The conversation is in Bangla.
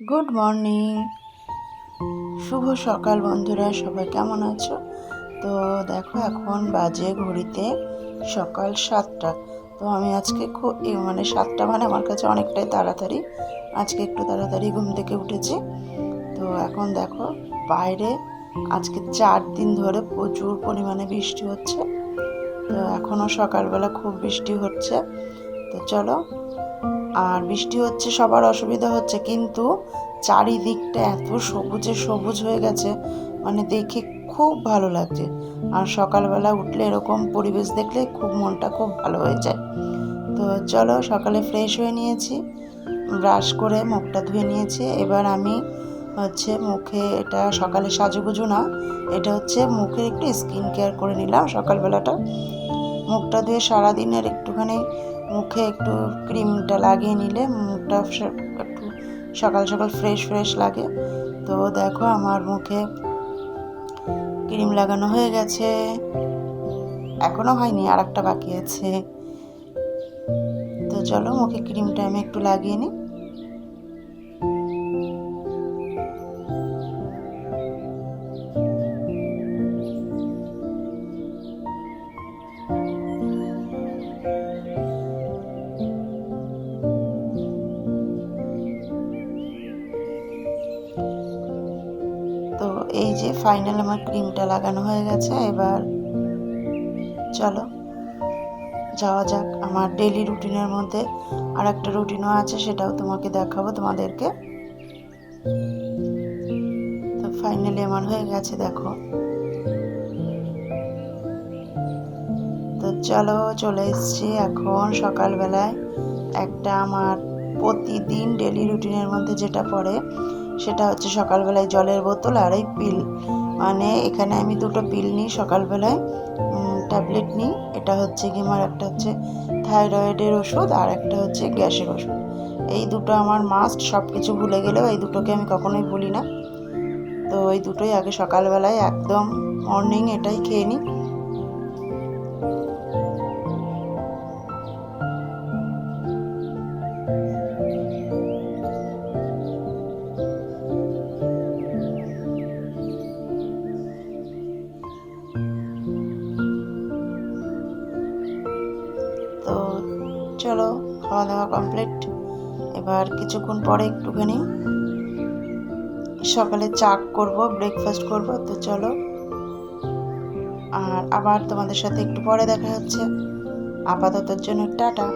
গুড মর্নিং শুভ সকাল বন্ধুরা, সবাই কেমন আছো? তো দেখো, এখন বাজে ঘড়িতে সকাল সাতটা। তো আমি আজকে খুব মানে সাতটা মানে আমার কাছে অনেকটাই তাড়াতাড়ি। আজকে একটু তাড়াতাড়ি ঘুম থেকে উঠেছি। তো এখন দেখো, বাইরে আজকে চার দিন ধরে প্রচুর পরিমাণে বৃষ্টি হচ্ছে। তো এখনও সকালবেলা খুব বৃষ্টি হচ্ছে। তো চলো আর বৃষ্টি হচ্ছে, সবার অসুবিধা হচ্ছে, কিন্তু চারিদিকটা এত সবুজে সবুজ হয়ে গেছে মানে দেখে খুব ভালো লাগছে। আর সকালবেলা উঠলে এরকম পরিবেশ দেখলে খুব মনটা খুব ভালো হয়ে যায়। তো চলো, সকালে ফ্রেশ হয়ে নিয়েছি ব্রাশ করে মুখটা ধুয়ে নিয়েছি। এবার আমি হচ্ছে মুখে এটা সকালে সাজুগুজু না, এটা হচ্ছে মুখের একটু স্কিন কেয়ার করে নিলাম সকালবেলাটা। মুখটা ধুয়ে সারাদিনের একটুখানি মুখে একটু ক্রিমটা লাগিয়ে নিলে মুখটা একটু সকাল সকাল ফ্রেশ ফ্রেশ লাগে। তো দেখো আমার মুখে ক্রিম লাগানো হয়ে গেছে। এখনও হয়নি আর একটা বাকি আছে। তো চলো মুখে ক্রিমটা আমি একটু লাগিয়ে নিই। এই যে ফাইনাল আমার ক্রিমটা লাগানো হয়ে গেছে, এবার চলো, যাওয়া যাক। আমার ডেলি রুটিনের মধ্যে আর একটা রুটিনও আছে, সেটাও তোমাকে দেখাবো তোমাদেরকে। তো ফাইনালি আমার হয়ে গেছে, দেখো। তো চলো, চলে এসেছি এখন সকালবেলায়। একটা আমার প্রতিদিন ডেলি রুটিনের মধ্যে যেটা পড়ে সেটা হচ্ছে সকালবেলায় জলের বোতল আর এই পিল। মানে এখানে আমি দুটো পিল নিই সকালবেলায় ট্যাবলেট নিই। এটা হচ্ছে কি আমার একটা হচ্ছে থাইরয়েডের ওষুধ আর একটা হচ্ছে গ্যাসের ওষুধ। এই দুটো আমার মাস্ট সব কিছু ভুলে গেলেও এই দুটোকে আমি কখনোই ভুলি না। তো এই দুটোই আগে সকালবেলায় একদম মর্নিং এটাই খেয়ে নিই। খাওয়া দাওয়া কমপ্লিট এবার কিছুক্ষণ পরে একটুখানি সকালে চা করব ব্রেকফাস্ট করব, তো চলো। আর আবার তোমাদের সাথে একটু পরে দেখা হচ্ছে। আপাততর জন্য টাটা।